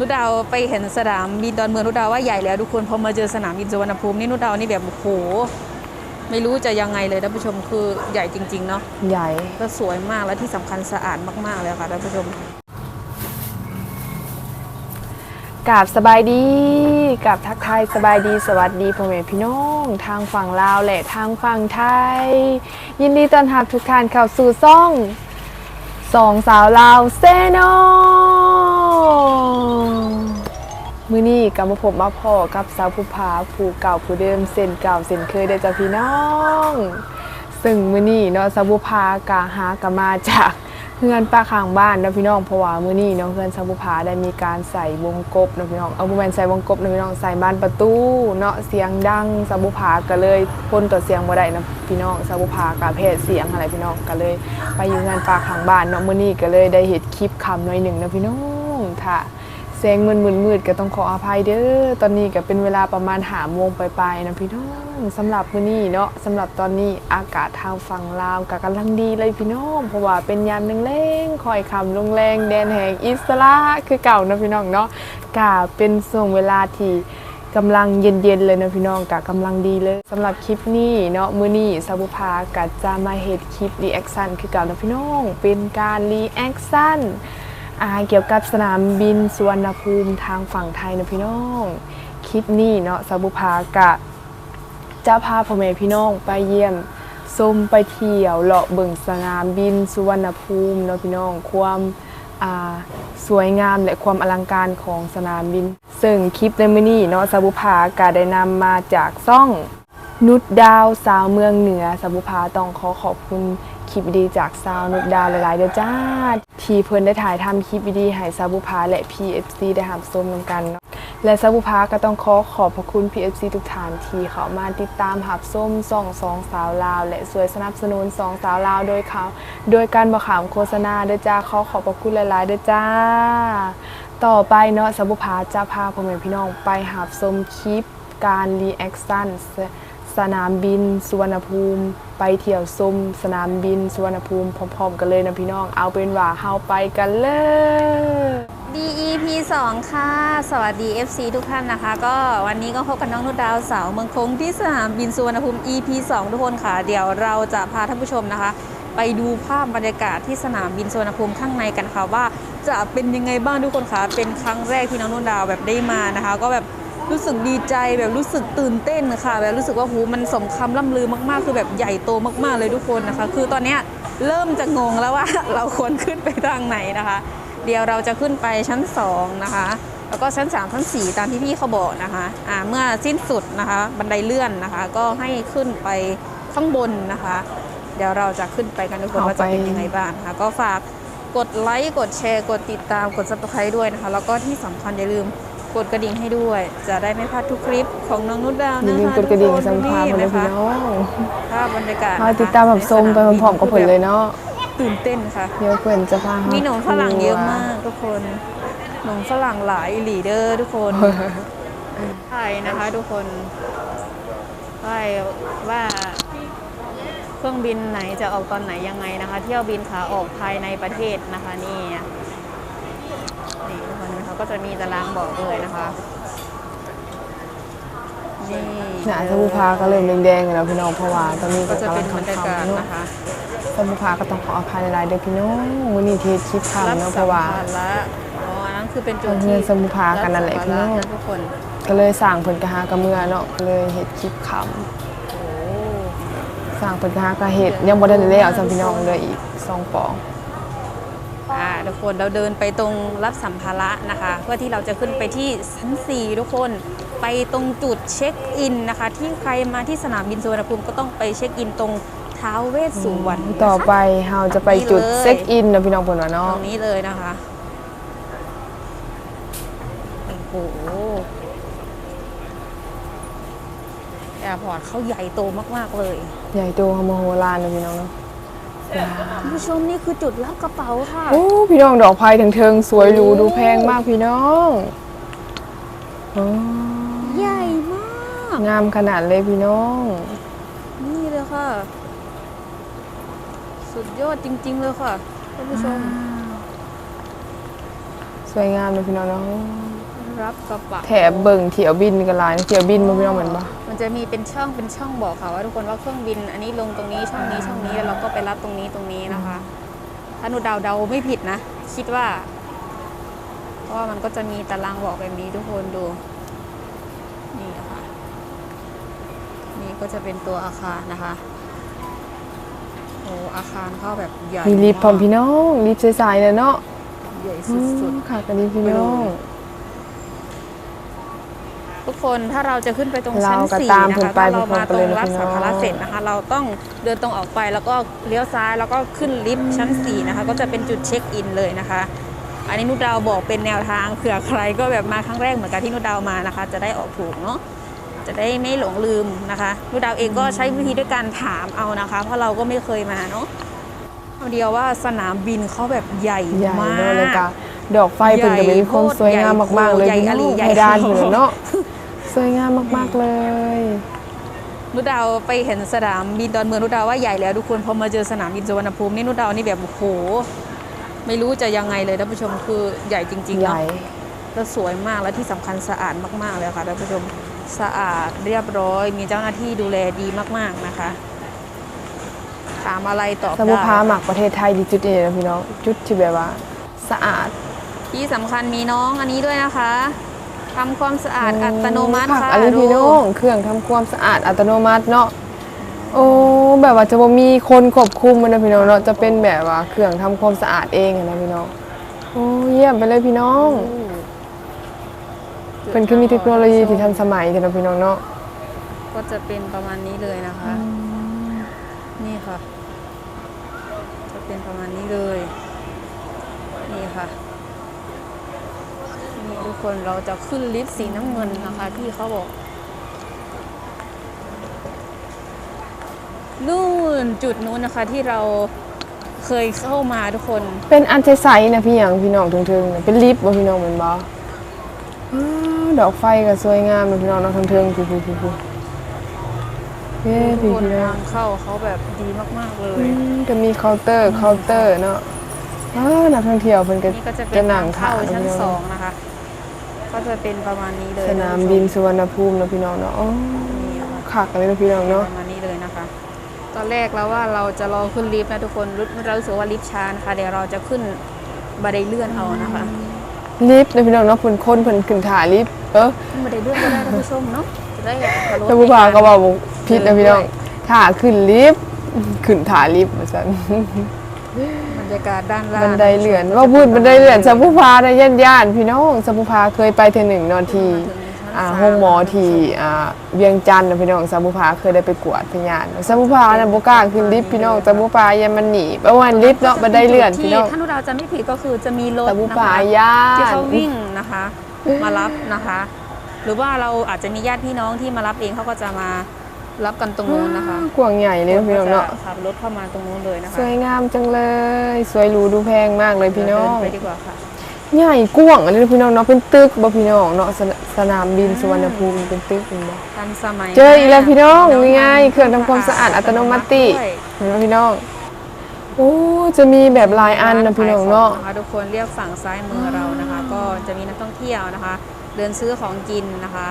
นุดาวไปเห็นสนามบินดอนเมืองนุดาวว่าใหญ่แล้วทุกคนพอมาเจอสนามบินสุวรรณภูมินี่นุดาวนี่แบบโอ้โหไม่รู้จะยังไงเลยท่านผู้ชมคือใหญ่จริง ๆ เนาะใหญ่ก็สวยมากและที่สำคัญสะอาดมากๆเลยค่ะท่านผู้ชมกราบสบายดีกราบทักทายสบายดีสวัสดีพ่อแม่พี่น้อง ทางฝั่งลาวและทางฝั่งไทย ยินดีต้อนรับทุกท่านเข้าสู่ซ่องสองสาวลาวเซโน มือนี้กับมาพบมาพ่อกับสาวผู้พาผู้เก่าผู้เดิมเส้นเก่าเส้นเคยได้จ้ะพี่น้อง ซึ่งมื้อนี้เนาะสาวผู้พากะหากมาจากเพื่อนป้าข้างบ้านนะพี่น้องเพราะว่ามื้อนี้เนาะเพื่อนสาวผู้พาได้มีการใส่วงกบนะพี่น้องเอาบ่แมนใส่วงกบนะพี่น้องใส่บ้านประตูเนาะเสียงดังสาวผู้พาก็เลยพ้นต่อเสียงบ่ได้นะพี่น้องสาวผู้พากะแพ้เสียงอะไรพี่น้องก็เลย ไปอยู่งานป้าข้างบ้านเนาะมื้อนี้ก็เลยได้เฮ็ดคลิปคำหน่อยหนึ่งนะพี่น้องถ้า เสียงมึนมึนมืดๆก็ต้องขออภัยเด้อ ตอนนี้ก็เป็นเวลาประมาณหามงปลายๆนะพี่น้องสำหรับมื้อนี้เนาะสำหรับตอนนี้อากาศทางฝั่งลาวก็กำลังดีเลยพี่น้อง เพราะว่าเป็นยามแรงๆคอยคำลงแรงแดนแห่งอิสระคือเก่านะพี่น้องเนาะก็เป็นช่วงเวลาที่กำลังเย็นๆเลยนะพี่น้องกะกำลังดีเลยสำหรับคลิปนี้เนาะมื้อนี้ซาบุภาก็จะมาเฮ็ดคลิปรีแอคชั่นคือเก่านะพี่น้อง เป็นการรีแอคชั่น เกี่ยวกับสนามบินสุวรรณภูมิทางฝั่งไทยนะพี่น้อง คลิปนี้เนาะสาบุภากะจะพาพ่อแม่พี่น้องไปเยี่ยมชมไปเที่ยวเลาะเบิ่งสนามบินสุวรรณภูมิเนาะพี่น้องความาสวยงามและความอลังการของสนามบิน ซึ่งคลิปในมือนี้เนาะสาบุภากะได้นำมาจากซ่องนุดดาวสาวเมืองเหนือสาบุภาต้องขอขอบคุณ คลิปดีจากสาวนุดดาวหลาย ๆ เด้อจ้า ที่เพิ่นได้ถ่ายทำคลิปดีให้สาบุภาและ PFC ได้หับชมนำกันเนาะและสาบุภาก็ต้องขอขอบพระคุณ PFC ทุกท่านที่เขามาติดตามหับส้มส่องสองสาวลาว และสวยสนับสนุนสองสาวลาวโดยเขาโดยการบอกขามโฆษณาเด้อจ้าขอขอบพระคุณหลาย ๆ เด้อจ้า ต่อไปเนาะสาบุภาจะพาพ่อแม่พี่น้องไปหับชมคลิปการรีแอคชั่น สนามบินสุวรรณภูมิ ไปเที่ยวชมสนามบินสุวรรณภูมิพร้อมๆกันเลยนะพี่น้อง เอาเป็นว่าเฮาไปกันเลย DEP 2 ค่ะ สวัสดี FC ทุกท่านนะคะ ก็วันนี้ก็พบกับน้องนุดดาวสาวเมืองคงที่สนามบินสุวรรณภูมิ EP 2 ทุกคนค่ะ เดี๋ยวเราจะพาท่านผู้ชมนะคะ ไปดูภาพบรรยากาศที่สนามบินสุวรรณภูมิข้างในกันค่ะว่า จะเป็นยังไงบ้างทุกคนค่ะเป็นครั้งแรกที่น้องนุดดาวแบบได้มานะคะ ก็แบบ รู้สึกดีใจแบบรู้สึกตื่นเต้นค่ะ แบบรู้สึกว่าหูมันสมคำล่ำลือมากๆ คือแบบใหญ่โตมากๆเลยทุกคนนะคะ คือตอนเนี้ยเริ่มจะงงแล้วว่าเราควรขึ้นไปทางไหนนะคะ เดี๋ยวเราจะขึ้นไปชั้น 2 นะคะ แล้วก็ชั้น 3 ชั้น 4 ตามที่พี่เขาบอกนะคะอ่าเมื่อสิ้นสุดนะคะ บันไดเลื่อนนะคะ ก็ให้ขึ้นไปข้างบนนะคะ เดี๋ยวเราจะขึ้นไปกันทุกคนเอาว่าจะเป็นไปยังไงบ้างนะคะก็ฝากกดไลค์กดแชร์ กดติดตามกด subscribe ด้วยนะคะ แล้วก็ที่สำคัญอย่าลืมก ดกระดิ่งให้ด้วย จะได้ไม่พลาดทุกคลิปของน้องนุชดาวอย่านะลืมคะกดกระดิ่งทุสัมคนภาษณ์นี่มาเลยนะพี่คะน้องภาพบรรยากาศมาติดตามแบบส้มไปพร้อมๆกับเพิ่นเลยเนาะตื่นเต้นค่ะ เดี๋ยวเพิ่นจะพามีมีหนมฝรั่งเยอะมากทุกคนหนมฝรั่งหลายหลีเดอร์ทุกคนใช่นะคะ ทุกคนใช่ว่าเครื่องบินไหนจะออกตอนไหนยังไงนะคะ เที่ยวบินขาออกภายในประเทศนะคะนี่ นี่ทุกคนเขาก็จะมีตารางบอกเลยนะคะนี่หนาสมุภาก็เริ่มแดงๆแล้วพี่น้องเพราะว่าตอนนี้ก็จะกำเป็นบรรยาค่ำกาศๆนะนะคะสมุภาก็ต้องขออภัยหลายเด้อพี่น้องวันนี้เทศคลิปค่ำเนาะเพราะว่าบสัมภระอ๋อนนั้นคือเป็นจุดเงิที่นสมุภากันนั่นแหละพี่น้องทุกคนก็เลยสั่งเพิ่นกะหากระเมือเนาะก็เลยเฮ็ดคลิปขำโอ้สั่งเพิ่นกะหากระเฮ็ดยังบ่ได้แล้วสั่งพี่น้องเลยอีกสองปอง ทุกคนเราเดินไปตรงรับสัมภาระนะคะ เพื่อที่เราจะขึ้นไปที่ชั้น 4 ทุกคนไปตรงจุดเช็คอินนะคะ ที่ใครมาที่สนามบินสุวรรณภูมิก็ต้องไปเช็คอินตรงท้าวเวสสุวรรณนะคะต่อไปเฮาจะไปจุดเช็คอินนะพี่น้องเพิ่นว่าตเนาะรงนี้เลยนะคะโอ้โหแอร์พอร์ตเขาใหญ่โตมากๆเลย ใหญ่โตมโหฬารนะพี่น้องเนาะว้าว คุณผู้ชมนี่คือจุดรับกระเป๋าค่ะ โอ้พี่น้องดอกไผ่ถึงเทิงๆสวยหรูดูแพงมากพี่น้องโอ้ใหญ่มากงามขนาดเลยพี่น้อง นี่เลยค่ะ สุดยอดจริง ๆ เลยค่ะท่านผู้ชม สวยงามเลยพี่น้องเนาะรับกระเป๋าแถบเบิ่งเที่ยวบินกันหลายนะเที่ยวบินบ่พี่น้องเหมือนบ่มัน จะมีเป็นช่องเป็นช่องบอกค่ะว่าทุกคนว่าเครื่องบิน อันนี้ลงตรงนี้ช่องนี้ช่องนี้แล้วเราก็ไปรับตรงนี้ตรงนี้นะคะถ้าหนูเดาเดาไม่ผิดนะ คิดว่า เพราะว่ามันก็จะมีตารางบอกแบบนี้ทุกคนดู นี่นะคะนี่ก็จะเป็นตัวอาคารนะคะโอ้อาคารเข้าแบบใหญ่มีลิฟต์พร้อมพี่น้องลิฟต์ใสๆเลยเนาะใหญ่อืสุดมค่ะกันนี้พี่น้องๆ ทุกคนถ้าเราจะขึ้นไปตรงชั้นเราก็สี่ตามนะเพิ่นคะไปถ้าเรามาตรงรับเพิ่สันมไปเลยนะพี่น้องภาระเสร็จนะคะ เราต้องเดินตรงออกไปแล้วก็เลี้ยวซ้ายแล้วก็ขึ้นลิฟต์ชั้นสี่นะคะ ก็จะเป็นจุดเช็คอินเลยนะคะ อันนี้นุดดาวบอกเป็นแนวทางเผื่อใครก็แบบมาครั้งแรกเหมือนกับที่นุดดาวมานะคะ จะได้ออกถูกเนาะจะได้ไม่หลงลืมนะคะนุดดาวเองก็ใช้วิธีด้วยการถามเอานะคะ เพราะเราก็ไม่เคยมาเนาะเอาเดียวว่าสนามบินเขาแบบใหญ่ใหญ่มาเนาะแล้วก็กดอกไฟเพิ่นก็มีความสวยงามมากๆเลยใหญ่พี่น้อะองไรใหญ่เพดานโคเพิ่นเนาะ สวยงามมากๆเลยนุดดาวไปเห็นสนามบินดอนเมืองนุดดาวว่าใหญ่แล้วทุกคนพอมาเจอสนามบินสุวรรณภูมินี่นุดดาวนี่แบบโอ้โหไม่รู้จะยังไงเลยท่านผู้ชมคือใหญ่จริงๆใหเนาะญ่แล้วสวยมากแล้วที่สำคัญสะอาดมากๆเลยค่ะท่านผู้ชมสะอาดเรียบร้อย มีเจ้าหน้าที่ดูแลดีมากๆนะคะถามอะไรตอบสมุได้พาหมักประเทศไทยดีจุดนี้นะพี่น้องจุดที่แบบว่า สะอาดที่สำคัญมีน้องอันนี้ด้วยนะคะ ทำความสะอาดอัตโนมัติผักค่ะอะไรพี่น้องเครื่องทำความสะอาดอัตโนมัติเนาะโอ้แบบว่าจะบ่มีคนควบคุมมันนะพี่น้องเนาะจะเป็นแบบว่าเครื่องทำความสะอาดเองอะนะพี่น้องโอ้เยี่ยมไปเลยพี่น้องเป็นคือมีเทคโนโลยีที่ทันสมัยกันนะพี่น้องเนาะก็จะเป็นประมาณนี้เลยนะคะ นี่ค่ะ จะเป็นประมาณนี้เลย นี่ค่ะ นี่ทุกคนเราจะขึ้นลิฟต์สีน้ำเงินนะคะที่เขาบอกนู่นจุดนู้นนะคะที่เราเคยเข้ามาทุกคน เป็นอันเทไซน์นะพี่หยังพี่น้องถึงๆน่ะเป็นลิฟต์บ่พี่น้องเหมือนบ่อ้าวดอกไฟก็สวยงามนะพี่น้องเนาะถึงๆฟูๆๆเย้ทุพี่กคนพี่น้อทางงเข้าเขาแบบดีมากๆเลย อืมก็มีเคาน์เตอร์เคาน์เตอร์เนาะอ้าวนักท่องเที่ยวเพิ่นก็นี่ก็จะเป็จะนนั่ทางงถ่าเข้ายชั้นพี่สน้อองงนะคะ ก็จะเป็นประมาณนี้เลยสนามบินสุวรรณภูมิเนาะพี่น้องเนาะอ๋อนี่ค่ะคักกันเลยเนาะพี่น้องเนาะประมาณนี้เลยนะคะ ตอนแรกแล้วว่าเราจะรอขึ้นลิฟต์นะทุกคนรู้เรารู้สึกว่าลิฟต์ช้านะคะเดี๋ยวเราจะขึ้นบันไดเลื่อนเอานะคะลิฟต์เนาะพี่น้องเนาะเพิ่นคนเพิ่นขึ้นถ่ายลิฟต์เออขึ้นบันไดเลื่อนก็ได้ท่านผู้ชมเนาะจะได้แบบขับรถแล้วผู้พาก็บอกว่าผิดนะพี่น้องถ่าขึ้นลิฟต์ขึ้นถ่ายลิฟต์ว่าซั่นบร รยากาศด้านล่างบันไดเลื่อนว่าพูดบันไดเลื่อนสัมผู้พาได้ย่านย่านๆพี่น้องสัมผู้พาเคยไปเทอหนึ่งเนอนที่อ่าห้องหมอที่อ่าเวียงจันทน์นะพี่น้องสัมผู้พาเคยได้ไปกวดพยานสัมผู้พานะบ่กล้าขึ้นลิฟต์พี่น้องสัมผู้พาอย่ามันหนีเพราะว่าลิฟต์เนาะบันไดเลื่อนพี่ที่น้องท่านเราจะไม่ผิดก็คือจะมีรถสัมผู้นะพาคะย่าที่นเขาวิ่งนะคะ มารับนะคะ หรือว่าเราอาจจะมีญาติพี่น้องที่มารับเองเขาก็จะมา รับกันตรงนู้นนะคะกวางใหญ่เลยนะพี่น้องเนาะก็จะขับรถเข้ามาตรงนู้นเลยนะคะสวยงามจังเลย สวยหรูดูแพงมากเลยพี่น้องเดิไปดีกว่าค่ะใหญ่กว้างอันนี้นะพี่น้องเนาะเป็นตึกบ่พี่น้องเนาะสนสนามบินสุวรรณภูมิเป็นตึกเป็นบ่ทันสมัยเจออีกแล้วพี่น้องมากนี่ไงเครื่องทำความสะอาดอัตโนมัติด้วยเห็นไหมพี่น้องโอ้จะมีแบบหลายอันนะพี่น้องเนาะขยขทุกคนเรียกฝั่งซ้ายมือเรานะคะ ก็จะมีนักท่องเที่ยวนะคะ เดินซื้อของกินนะคะ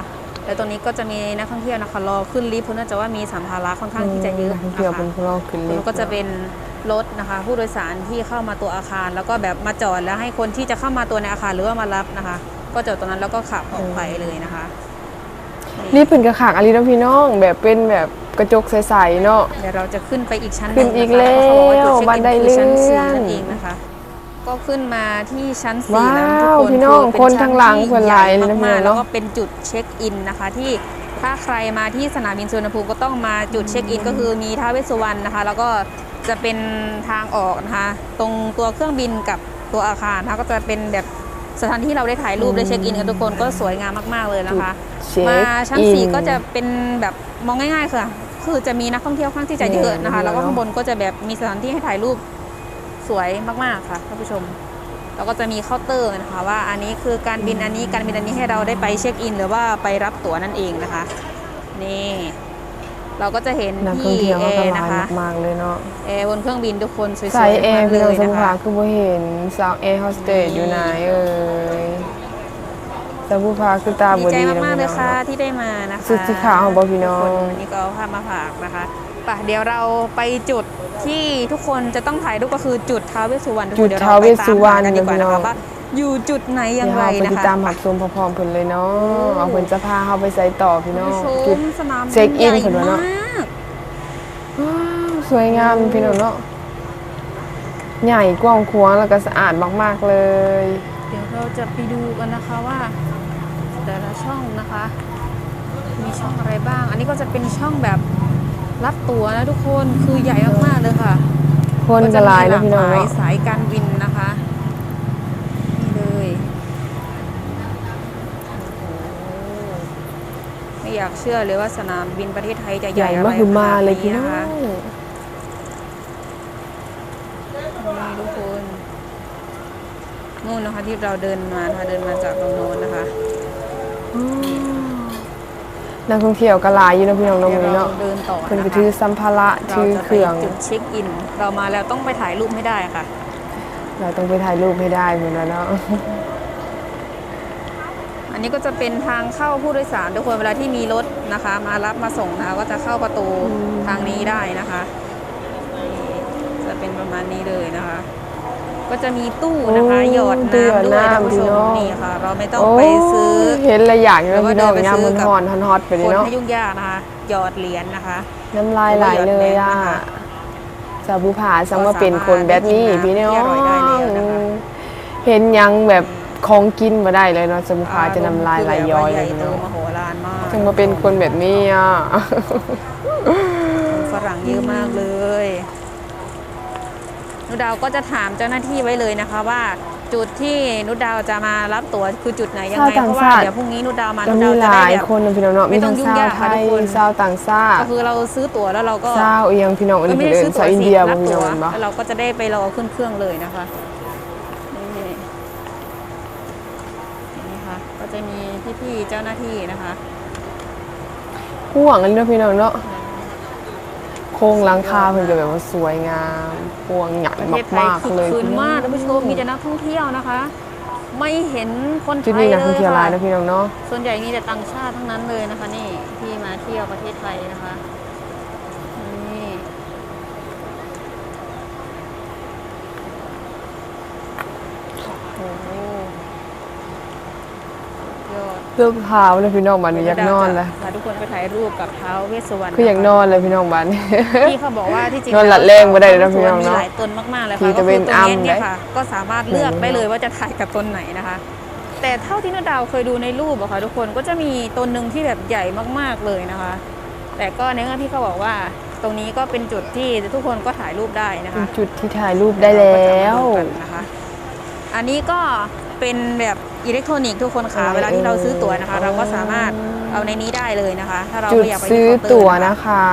แล้วตรงนี้ก็จะมีนักท่องเที่ยวนะคะรอขึ้นลิฟต์เพราะเนื่องจากว่ามีสัมภาระค่อนข้างที่จะเยอะนักท่องนะเที่ยวคะเป็นผู้รอขึ้นลิแล้ฟวต์ก็จะเป็นรถนะคะ ผู้โดยสารที่เข้ามาตัวอาคาร แล้วก็แบบมาจอดแล้วให้คนที่จะเข้ามาตัวในอาคารหรือว่ามารับนะคะ ก็จอดตรงนั้นแล้วก็ขับออกไปเลยนะคะลิฟต์เป็นกระขากอะไรนะพี่น้องแบบเป็นแบบกระจกใสๆเนาะเดี๋ยวเราจะขึ้นไปอีกชั้นหขึ้นึ่นงอีกนะคะเพราะเขาบอกว่าจุดเช็คแล้วบันไดอินคือชั้นสี่เลื่อนนั่นเองนะคะ ก็ขึ้นมาที่ชั้นสี่ว้าวแล้วทุกคนพี่น้องเป็คนชั้ทางหลังที่คนหลายเลยนะใหญ่มากพี่น้องๆแล้วเนาะก็เป็นจุดเช็คอินนะคะ ที่ถ้าใครมาที่สนามบินสุวรรณภูมิก็ต้องมาจุดเช็คอิน ก็คือมีท้าวเวสสุวรรณนะคะ แล้วก็จะเป็นทางออกนะคะ ตรงตัวเครื่องบินกับตัวอาคารนะคะก็จะเป็นแบบสถานที่เราได้ถ่ายรูปได้เช็คอินกันทุกคนก็สวยงามมากๆเลยนะคะ เช็คมาชั้นอิสี่ก็จะเป็นแบบมองง่ายๆค่ะ คือจะมีนักท่องเที่ยวค่อนข้างที่จะเยอะนะคะเนี่ยแล้วก็ข้างบนก็จะแบบมีสถานที่ให้ถ่ายรูป สวยมากๆค่ะท่านผู้ชม แล้วก็จะมีเคาน์เตอร์นะคะ ว่าอันนี้คือการบินอันนี้การบินอันนี้ให้เราได้ไปเช็คอิน หรือว่าไปรับตั๋วนั่นเองนะคะ นี่ เราก็จะเห็นนักท่องที่เที่ยวแอก็ร์หลานะยคะมากๆเลยเนาะแอร์บนเครื่องบินทุกคนสวยๆใส่แอร์มากพี่เลน้องยสนะมุคะภาคือบ่เห็นสาวแอร์โฮสเตสอยู่ไหนเอ่ย สาวผู้พาคือตาดีบ่ใจดีนะมากๆเลพี่ยน้องค่ะเนาะที่ได้มานะคะสุดที่ขาวของบอพี่น้อง ทุกคนวันนี้ก็เอาภาพมาฝากนะคะป่ะเดี๋ยวเราไปจุดที่ทุกคนจะต้องถ่ายรูปก็คือจุดท้าวเวสสุวรรณทุกคนจุดเดี๋ยวท้าวเวสสุวรรณเาไปตามหากันดีกว่านะพี่น้อคะง ว่าอยู่จุดไหนอย่างไรเดี๋วเฮาไปนะติดคะ ตามหักชมพร้อมๆเพิ่นเลยเนาะเอาเพิ่นจะพาเฮาไปใส่ต่อพี่น้องชจุด มสนามเช็คอินใหญ่เพิ่นว่าเนอะมากว้าวสวยงามพี่น้องเนาะใหญ่กว้างขวางแล้วก็สะอาดมากๆเลย เดี๋ยวเราจะไปดูกันนะคะว่า แต่ละช่องนะคะ มีช่องอะไรบ้าง อันนี้ก็จะเป็นช่องแบบรับตั๋วนะทุกคนคือใหญ่มากๆเลยค่ะคนก็หลายแล้วพี่น้องก็จะมีหลากหลายเนาะสายการบินนะคะนี่เลยโอ้โหไม่อยากเชื่อเลยว่าสนามบินประเทศไทยจะใหใหญ่ญ่อะไรมากคือมาเลยขพี่นาดน้อนะคะงนี่ทุกคนนู่นนะคะที่เราเดินมานะคะเดินมาจากตรงโน้นนะคะ นักท่องเที่ยวก็หลายอยู่เนาะพี่น้องเนาะเดี๋ยวมื้อนี้เราเนาะเดินต่อเพิ่นนะก็คะถือสัมภาระเราถือจะเคไปรื่อง จุดเช็คอิน เรามาแล้วต้องไปถ่ายรูปไม่ได้ค่ะ เราต้องไปถ่ายรูปให้ได้เพิ่นว่าเนาะอันนี้ก็จะเป็นทางเข้าผู้โดยสารทุกคนเวลาที่มีรถนะคะ มารับมาส่งนะคะก็จะเข้าประตูทางนี้ได้นะคะนี่จะเป็นประมาณนี้เลยนะคะ ก็จะมีตู้นะคะโอ้หยอดตู้หยอดน้ำด้วยท่านผู้ชน้ำพี่มน้องนี่ค่ะ เราไม่ต้องโอ้ไปซื้อเห็นละอย่างอยู่หรืเนาะอว่าพี่น้องเดินไปยามซื้มัอนกับฮ้อนฮอตๆไปคนี่นเนาะให้ยุ่งยากนะคะหยอดเหรียญนะคะ น้ำลายไหลเลยอะหรือว่าหยอดแดงนะคะสาวผู้ผาสังมาเป็นคนแบบนี้ก็สามารถพี่น้องที่อร่อยได้แล้วนะคะเห็นยังแบบของกินมาได้เลยเนาะสาวผู้ผาจะน้ำลายไหลย้อยใหเลญ่ยโตเนาะมโหฬารมากจังมาเป็นคนแบบนี้อะคนฝรั่งเยอะมากเลย นุดาวก็จะถามเจ้าหน้าที่ไว้เลยนะคะว่าจุดที่นุดาวจะมารับตั๋วคือจุดไหนยังไงชาวต่างเพราะว่าชาติเดี๋ยวพรุ่งนี้นุดาวมาก็นุมีดาวหจะได้ลายแบบคนนะพี่น้องเนาะไม่มีต้อทั้งงยุ่งชาวยากไทค่ะทุยกคนชาวต่างชาติก็คือเราซื้อตั๋วแล้วเราก็ชาวเอียงพี่น้องอันเอ้ยนี้ไม่เพิ่นได้เอิ้ซื้นอชาวตั๋วอินสิเดียรับ่บพี่น้ตั๋อวงเห็นบ่แล้วเราก็จะได้ไปรอขึ้นเครื่องเลยนะคะนี่นี่ค่ะก็จะมีพี่ๆเจ้าหน้าที่นะคะห่วงอันนี้เนาะพี่น้องเนาะ โครงหลังคาเพิ่นก็แบบว่าสวยงามห่วงใหญ่ประเทศไทยมากคึๆกเลยคืนพี่น้องมากท่านผู้ชมมีแต่นักท่องเที่ยวนะคะ ไม่เห็นคนไทจุดยนี้นักเลท่องยเที่ยวหลาค่ะยนะพี่น้องเนาะส่วนใหญ่มีแต่ต่างชาติทั้งนั้นเลยนะคะ นี่ที่มาเที่ยวประเทศไทยนะคะนี่โอ้โหยอด เริ่มพาวเลยพี่น้องบัดนี้อยากนอนแล้วพาทุกคนไปถ่ายรูปกับเท้าวเวสสุวรรณคืออยากนอนเลยพี่น้องบัดนี้พี่เขาบอกว่าที่จริงนอนหลับแรงบ่ได้เลยนะท้าววสสุวรรณพี่น้องเนอะมีหลายตนมากๆเลยที่ค่ะก็จะคืเป็อนตรงนี้อ้ำเนี่ยได้ค่ะก็สามารถเลือกได้เลยว่าจะถ่ายกับตนไหนนะคะ แต่เท่าที่นดาวเคยดูในรูปอะค่ะทุกคนก็จะมีตนหนึ่งที่แบบใหญ่มากๆเลยนะคะ แต่ก็ในเมื่อพี่เขาบอกว่าตรงนี้ก็เป็นจุดที่ทุกคนก็ถ่ายรูปได้นะเป็นคะ จุดที่ถ่ายรูปได้แล้วเราก็จะมาดูกันนะคะ อันนี้ก็ เป็นแบบอิเล็กทรอนิกส์ทุกคนค่ะอะไรเวลาที่เราซื้อตั๋วนะคะเอ่ยเราก็สามารถเอาในนี้ได้เลยนะคะ ถ้าเราจุดไม่อยากไปที่ซื้อเคาน์เตอร์ตั๋วนะคะนะคะ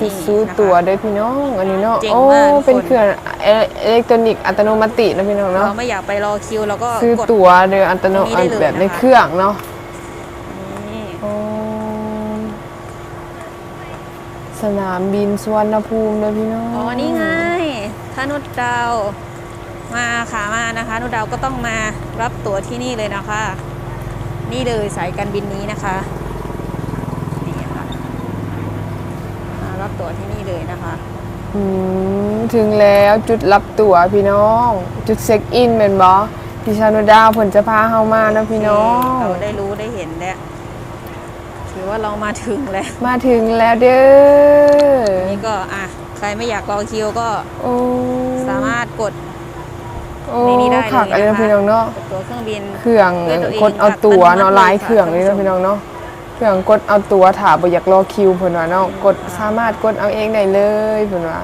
จุดซื้อตั๋วด้วยพี่น้องอันนี้เนาะเจ๋งโอ้มากทุกคนเป็นเครื่องอิเล็กทรอนิกส์อัตโนมัตินะพี่น้องเนาะเราไม่อยากไปรอคิวเราก็ซื้อกดตั๋วโดยอัตโนตรงนี้ได้เลยแบบในนะคะเครื่องเนาะนี่โอ้สนามบินสุวรรณภูมิเลยพี่น้อง อ๋อ นี่ไงถ้านุดดาว มาขามานะคะนุดดาวก็ต้องมารับตั๋วที่นี่เลยนะคะ นี่เลยสายการบินนี้นะคะนี่ค่ะมารับตั๋วที่นี่เลยนะคะอืมถึงแล้วจุดรับตั๋วพี่น้อง จุดเช็คอินเป็นบอพี่ชานุดาวผลจะพาเฮามานะพี่น้องเราได้รู้ได้เห็นแล้วถือว่าเรามาถึงแล้ว มาถึงแล้วเด้อนี่ก็อะใครไม่อยากรอคิวก็โอ้สามารถกด โอ้ในนี้ได้เลยขักอะไรนะคะนะพี่น้องเนาะกดตั๋วเครื่องบิน เครื่องด้วยตัวเองกดเอาตั๋วอัตโนมัติเนาะหลายเครื่องเลยค่ะนะพี่น้องเนาะเครื่องกดเอาตั๋วถาบ่อยากรอคิวเพิ่นว่าเนาะกดสามารถกดเอาเองได้เลยเพิ่นว่า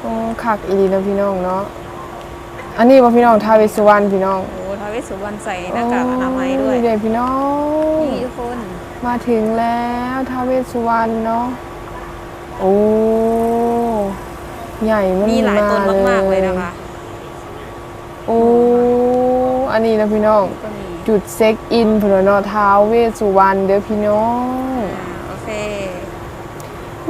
โอ้คักอีหลีนะพี่น้องเนาะอันนี้บ่พี่น้องทาวเวสสุวรรณพี่น้องโอ้ทาวเวสสุวรรณใส่หน้ากากอนามัยด้วยโอ้เดี๋ยวพี่น้องนี่ทุกคนมาถึงแล้วทาวเวสสุวรรณเนาะโอ้ใหญ่มันมีหลายตนมากๆเลยนะคะ โอ้อันนี้นะพี่น้อง ก็มีจุดเซ็กอินพนเนาะท้าวเวสสุวรรณเด้อพี่น้อง อ่าโอเค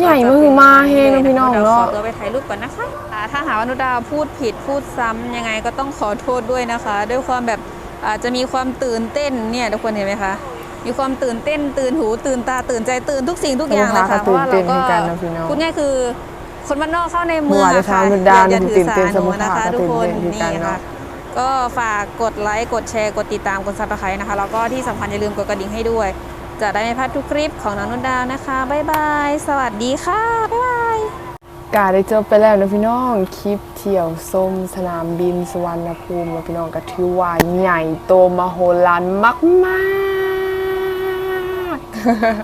ใหญ่มือมาเฮงนะพี่น้องดี๋ยวขเนาะอตัวไปถ่ายรูปก่อนนะคะอ่าถ้าหากว่านุดาวพูดผิดพูดซ้ำยังไงก็ต้องขอโทษด้วยนะคะ ด้วยความแบบอาจจะมีความตื่นเต้นเนี่ยทุกคนเห็นไหมคะ มีความตื่นเต้น ตื่นหู ตื่นตาตื่นใจตื่นทุกสิ่งทุกอย่างเลยค่ะเพราะว่าเราก็ตื่นเต้นเหมือนกันนะพี่น้องพูดง่ายคือคนบ้านนอกเข้าในเมืองเมื่อวานอะค่ะเช้านุดาวอย่าถือตื่นสาเต้นหนูสมุทรนะคะสาครทุกคนตื่นเต้นเหมือนกันนี่เนาะ ค่ะ ก็ฝากกดไลค์กดแชร์กดติดตามกดซับสไครต์นะคะ แล้วก็ที่สำคัญอย่าลืมกดกระดิ่งให้ด้วย จะได้ไม่พลาดทุกคลิปของน้องนุ่นดาวนะคะบ๊ายบายสวัสดีค่ะบ๊ายบายกาได้จบไปแล้วนะพี่น้องคลิปเที่ยวส้มสนามบินสุวรรณภูมินะพี่น้องก็ถือว่าใหญ่โตมโหฬารมาก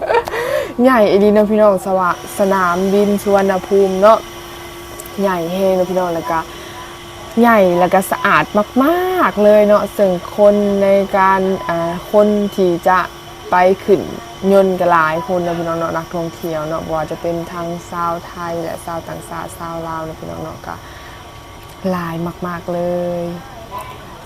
ๆ ใหญ่อีดีนะพี่น้องสวะสนามบินสุวรรณภูมิเนาะใหญ่เฮนะพี่น้องแล้วก็ ใหญ่แล้วก็สะอาดมากๆเลยเนาะซึ่งคนในการคนที่จะไปขึ้นยนต์กหลายคนนะพี่น้องเนาะนักท่องเที่ยวเนาะบ่ว่าจะเป็นทางชาวไทยและชาวต่างชาติชาวลาวนะพี่น้องเนาะก็หลายมาก ๆเลย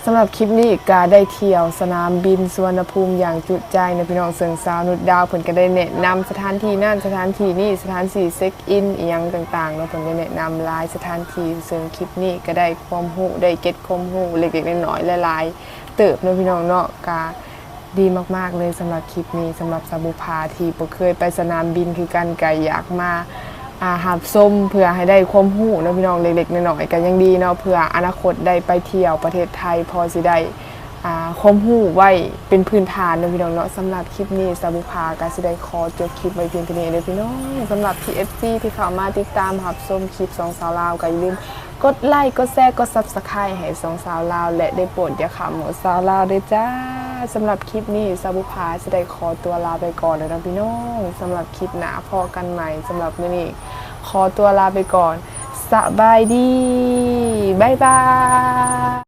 สำหรับคลิปนี้ก็ได้เที่ยวสนามบินสุวรรณภูมิอย่างจุใจนะพี่น้องเสิงสาวนุดดาวเพิ่นก็ได้แนะนำสถานที่นั่นสถานที่นี่สถานที่เช็คอินอียังต่างๆเนาะเพิ่นได้แนะนำหลายสถานที่ซึ่งคลิปนี้ก็ได้ความรู้ได้เก็ตความรู้เล็กๆน้อยๆหลายๆเติบเนะพี่น้องเนาะก็ดีมากๆเลยสำหรับคลิปนี้สำหรับสาบุพาที่บ่เคยไปสนามบินคือกันก็อยากมา อาหารส้มเพื่อให้ได้ความหู้เนาะพี่น้องเล็กๆน้อยๆก็ยังดีเนาะเพื่ออนาคตได้ไปเที่ยวประเทศไทยพอสิได้ ความรู้ไว้เป็นพื้นฐานนะพี่น้องเนาะสำหรับคลิปนี้สาบุพาก็สิได้ขอจบคลิปไว้เพียงเท่านี้เลยพี่น้องสำหรับ PFC ที่เข้ามาติดตามรับชมคลิปสองสาวลาวก็อย่าลืมกดไลค์กดแชร์กด Subscribe ให้สองสาวลาว และได้โปรดอย่าขำหมดสาวลาวด้วยจ้าสำหรับคลิปนี้สาบุภาจะได้ขอตัวลาไปก่อนเลยนะพี่น้องสำหรับคลิปหน้าพอกันใหม่สำหรับมื้อนี้ขอตัวลาไปก่อนสบายดีบ๊ายบาย